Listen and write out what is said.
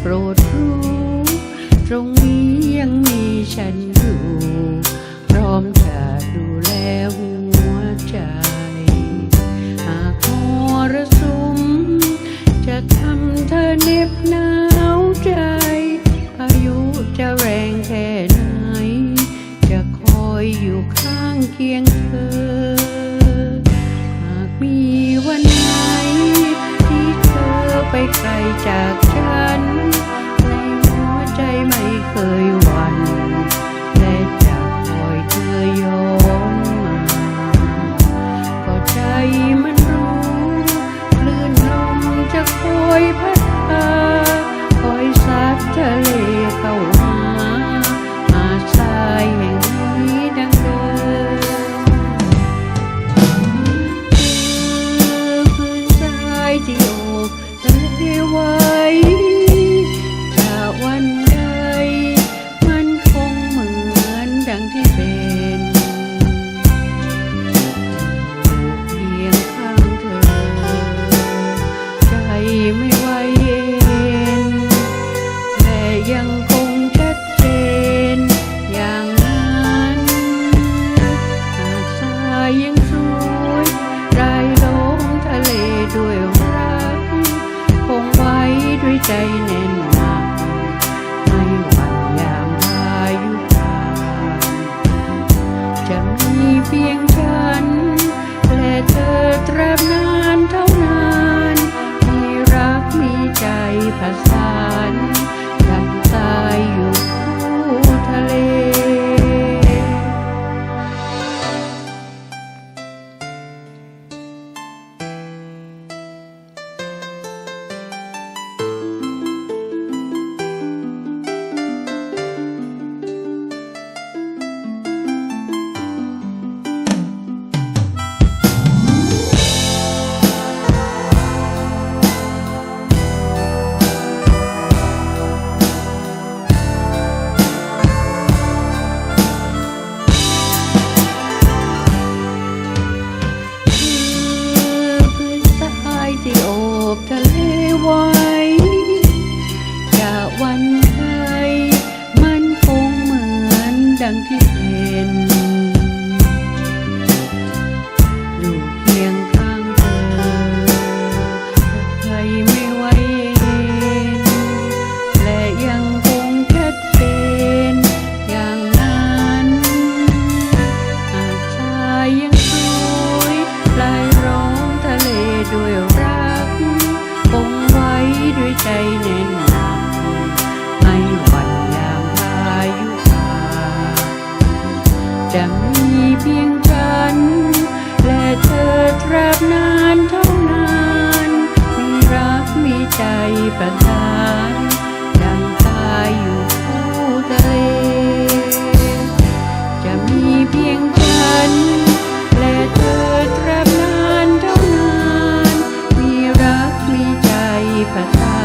โปรดรู้ ตรงนี้ยังมีฉันอยู่ พร้อมจะดูแลหัวใจ หากมรสุม จะทำเธอเหน็บหนาวใจพายุจะแรงแค่ไหน จะคอยอยู่ข้างเคียง ไปไกลจากฉัน ในหัวใจไม่เคยหวั่น ใจแน่นหนักไม่หวั่นยามพายุผ่านจะมีเพียงฉัน และเธอตราบนานเท่านาน มีรักมีใจประสา บทะเลไว้ อย่าวันใดมันคงเหมือนดังที่เป็น ประทานดังตายอยู่คู่ทะเลจะมีเพียงฉัน และเธอตราบนานเท่านาน มีรักมีใจประทาน